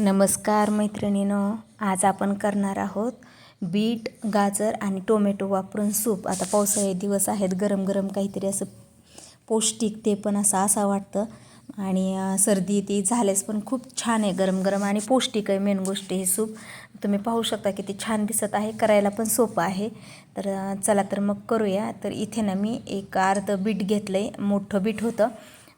नमस्कार मैत्रिणीनो आज आपण करणार आहोत बीट गाजर आणि टोमॅटो वापरून सूप. आता पावसाळे दिवस आहेत गरम गरम काहीतरी असं पौष्टिक ते पण असं असा वाटतं. आणि सर्दी ती झाल्यास पण खूप छान आहे गरम गरम आणि पौष्टिक आहे मेन गोष्ट हे सूप. तुम्ही पाहू शकता की ते छान दिसत आहे करायला पण सोपं आहे. तर चला तर मग करूया. तर इथे ना मी एक अर्ध बीट घेतलं आहे मोठं बीट होतं.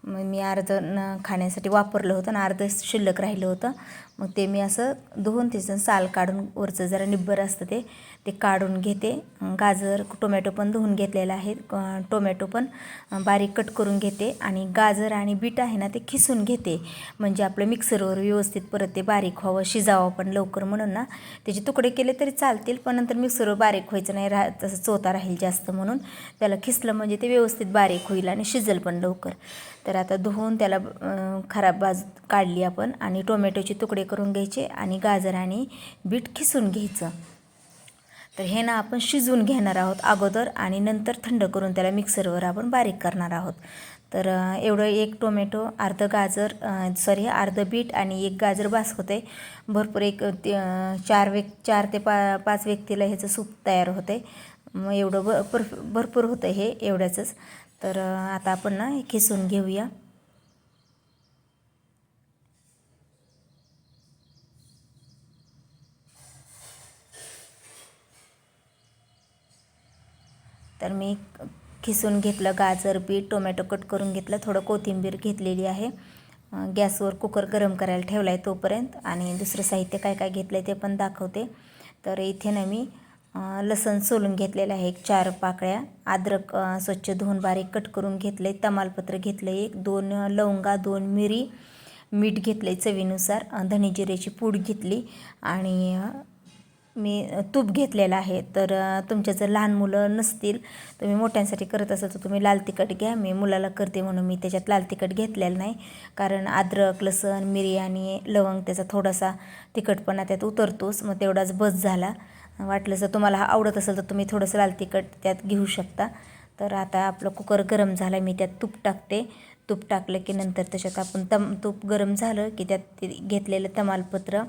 मग मी अर्ध न खाण्यासाठी वापरलं होतं आणि अर्ध शिल्लक राहिलं होतं. मग ते मी असं धुवून त्याचं साल काढून वरचं जरा निब्बर असतं ते ते काढून घेते. गाजर टोमॅटो पण धुवून घेतलेलं आहे टोमॅटो पण बारीक कट करून घेते आणि गाजर आणि बीट आहे ना ते खिसून घेते. म्हणजे आपलं मिक्सरवर व्यवस्थित परत ते बारीक व्हावं शिजावं पण लवकर म्हणून ना. त्याचे तुकडे केले तरी चालतील पण नंतर मिक्सरवर बारीक व्हायचं नाही राह तसं चोता राहील जास्त म्हणून. त्याला खिसलं म्हणजे ते व्यवस्थित बारीक होईल आणि शिजेल पण लवकर. तर आता धुवून त्याला खराब बाजू काढली आपण आणि टोमॅटोचे तुकडे करून घ्यायचे आणि गाजर आणि बीट खिसून घ्यायचं. तर हे ना आपण शिजवून घेणार आहोत अगोदर आणि नंतर थंड करून त्याला मिक्सरवर आपण बारीक करणार आहोत. तर एवढं एक टोमॅटो अर्धं गाजर सॉरी अर्धं बीट आणि एक गाजर बास होते भरपूर एक ते, चार व्यक् चार ते पा पाच व्यक्तीला ह्याचं सूप तयार होते. मग एवढं भ भर भरपूर होतं हे एवढ्याचंच. तर आता आपण ना हे खिसून घेऊया. तर मी खिसून घेतलं गाजर बीट टोमॅटो कट करून घेतलं थोडं कोथिंबीर घेतलेली आहे. गॅसवर कुकर गरम करायला ठेवला आहे तोपर्यंत आणि दुसरं साहित्य काय काय घेतलं आहे ते पण दाखवते. तर इथे ना मी लसण सोलून घेतलेलं आहे एक चार पाकळ्या. अद्रक स्वच्छ धुवून बारीक कट करून घेतलं आहे तमालपत्र घेतलं आहे एक दोन लवंगा दोन मिरी मीठ घेतलं आहे चवीनुसार अं, धणे जिऱ्याची पूड घेतली आणि मी तूप घेतलेलं आहे. तर तुमच्या जर लहान मुलं नसतील तुम्ही मोठ्यांसाठी करत असाल तर तुम्ही लाल तिखट घ्या. मी मुलाला करते म्हणून मी त्याच्यात लाल तिखट घेतलेलं नाही. कारण अद्रक लसण मिरी आणि लवंग त्याचा थोडासा तिखटपणा त्यात उतरतोच. मग तेवढाच बस झाला. वाटलं जर तुम्हाला हा आवडत असेल तर तुम्ही थोडंसं लाल तिखट त्यात घेऊ शकता. तर आता आपलं कुकर गरम झालं मी त्यात तूप टाकते. तूप टाकलं की नंतर त्याच्यात आपण तम तूप गरम झालं की त्यात ते घेतलेलं तमालपत्र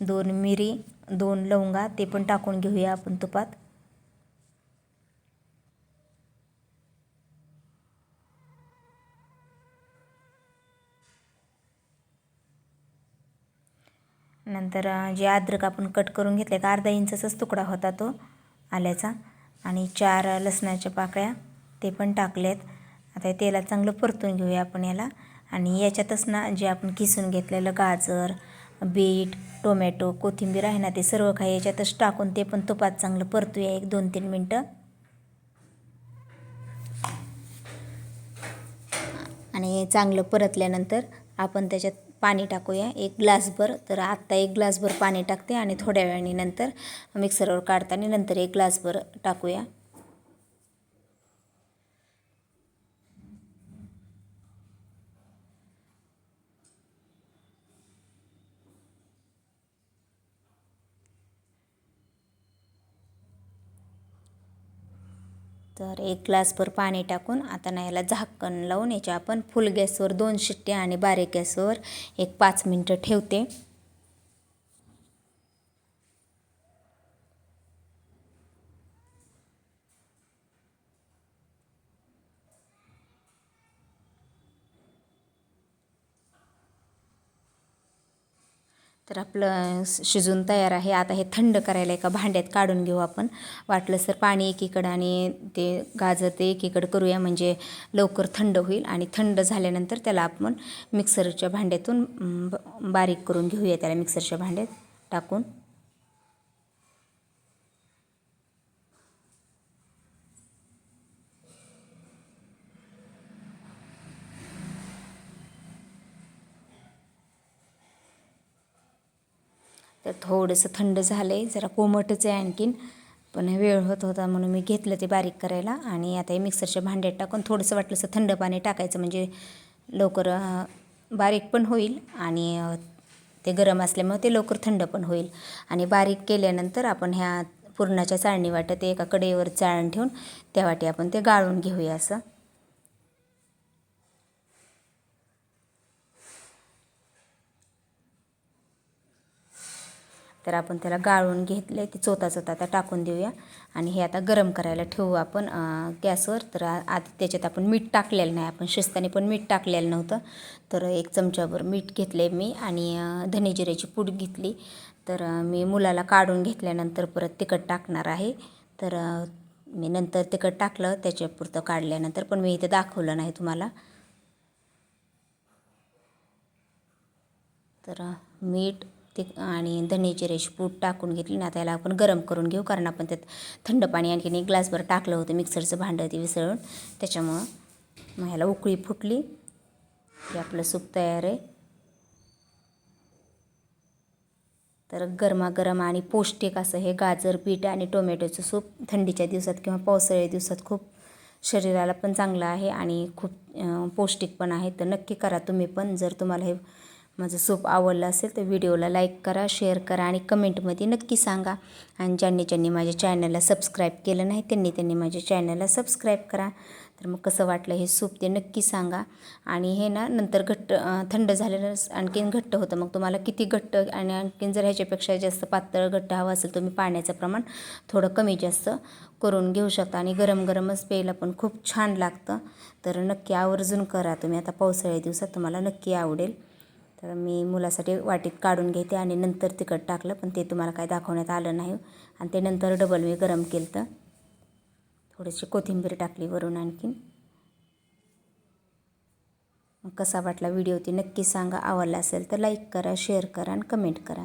दोन मिरी दोन लवंगा ते पण टाकून घेऊया आपण तुपात. नंतर जे अद्रक आपण कट करून घेतले एक अर्धा इंचाचाच तुकडा होता तो आल्याचा. आणि चार लसणाच्या पाकळ्या ते पण टाकलेत. आता तेला चांगलं परतून घेऊया आपण याला. आणि याच्यातच ना जे आपण किसून घेतलेलं गाजर बीट टोमॅटो कोथिंबीर आहे ना ते सर्व काही याच्यातच टाकून ते पण तुपात चांगलं परतूया एक दोन तीन मिनटं. आणि चांगलं परतल्यानंतर आपण त्याच्यात पाणी टाकूया एक ग्लासभर. तर आत्ता एक ग्लासभर पाणी टाकते आणि थोड्या वेळाने नंतर मिक्सरवर काढताना नंतर एक ग्लासभर टाकूया. तर एक ग्लासभर पाणी टाकून आता ना याला झाकण लावून याच्या आपण फुल गॅसवर दोन शिट्ट्या आणि बारीक गॅसवर एक पाच मिनटं ठेवते. तर आपलं शिजून तयार आहे. आता हे थंड करायला एका भांड्यात काढून घेऊ आपण. वाटलं तर पाणी एकीकडं आणि ते गाजर ते एकीकडं करूया. म्हणजे लवकर थंड होईल आणि थंड झाल्यानंतर त्याला आपण मिक्सरच्या भांड्यातून ब- बारीक करून घेऊया त्याला मिक्सरच्या भांड्यात टाकून. तर थोडंसं थंड झालं आहे जरा कोमटच आहे आणखीन. पण वेळ होत होता म्हणून मी घेतलं ते बारीक करायला आणि आता हे मिक्सरच्या भांड्यात टाकून थोडंसं वाटलं असं थंड पाणी टाकायचं म्हणजे लवकर बारीक पण होईल आणि ते गरम असल्यामुळे ते लवकर थंड पण होईल. आणि बारीक केल्यानंतर आपण ह्या पुरणाच्या चाळणी वाटत एका कडेवर चाळण ठेवून त्या वाटी आपण ते गाळून घेऊया असं. तर आपण त्याला गाळून घेतले ते चोता चोता आता टाकून देऊया. आणि हे आता गरम करायला ठेवू आपण गॅसवर. तर आधी त्याच्यात आपण मीठ टाकलेलं नाही. आपण शिस्ताने पण मीठ टाकलेलं नव्हतं. तर एक चमच्याभर मीठ घेतले मी आणि धनेजिऱ्याची पूड घेतली. तर मी मुलाला काढून घेतल्यानंतर परत तिखट टाकणार आहे. तर मी नंतर तिखट टाकलं त्याच्यापुरतं काढल्यानंतर पण मी इथे दाखवलं नाही तुम्हाला. तर मीठ ते आणि धने जिऱ्याची पूड टाकून घेतली ना त्याला आपण गरम करून घेऊ कारण आपण त्यात थंड पाणी आणखीन एक ग्लासभर टाकलं होतं मिक्सरचं भांडं ते विसळून. त्याच्यामुळं मग ह्याला उकळी फुटली. की आपलं सूप तयार आहे. तर गरमागरम आणि पौष्टिक असं हे गाजर बीट आणि टोमॅटोचं सूप थंडीच्या दिवसात किंवा पावसाळ्या दिवसात खूप शरीराला पण चांगलं आहे आणि खूप पौष्टिक पण आहे. तर नक्की करा तुम्ही पण जर तुम्हाला हे माझं सूप आवडलं असेल तर व्हिडिओला लाईक करा शेअर करा आणि कमेंटमध्ये नक्की सांगा. आणि ज्यांनी ज्यांनी माझ्या चॅनलला सबस्क्राईब केलं नाही त्यांनी त्यांनी माझ्या चॅनलला सबस्क्राईब करा. तर मग कसं वाटलं हे सूप ते नक्की सांगा. आणि हे ना नंतर घट्ट थंड झालेलं आणखीन घट्ट होतं. मग तुम्हाला किती घट्ट आणि आणखीन जर ह्याच्यापेक्षा जास्त पातळ घट्ट हवं असेल तुम्ही पाण्याचं प्रमाण थोडं कमी जास्त करून घेऊ शकता. आणि गरम गरमच प्यायला पण खूप छान लागतं. तर नक्की आवर्जून करा तुम्ही. आता पावसाळ्या दिवसात तुम्हाला नक्की आवडेल. तर मी मुलासाठी वाटीत काढून घेते आणि नंतर तिखट टाकलं पण ते तुम्हाला काय दाखवण्यात आलं नाही. आणि ते नंतर डबल मी गरम केलं तर थोडीशी कोथिंबीर टाकली वरून आणखीन. मग कसा वाटला व्हिडिओ ती नक्की सांगा. आवडला असेल तर लाईक करा शेअर करा आणि कमेंट करा.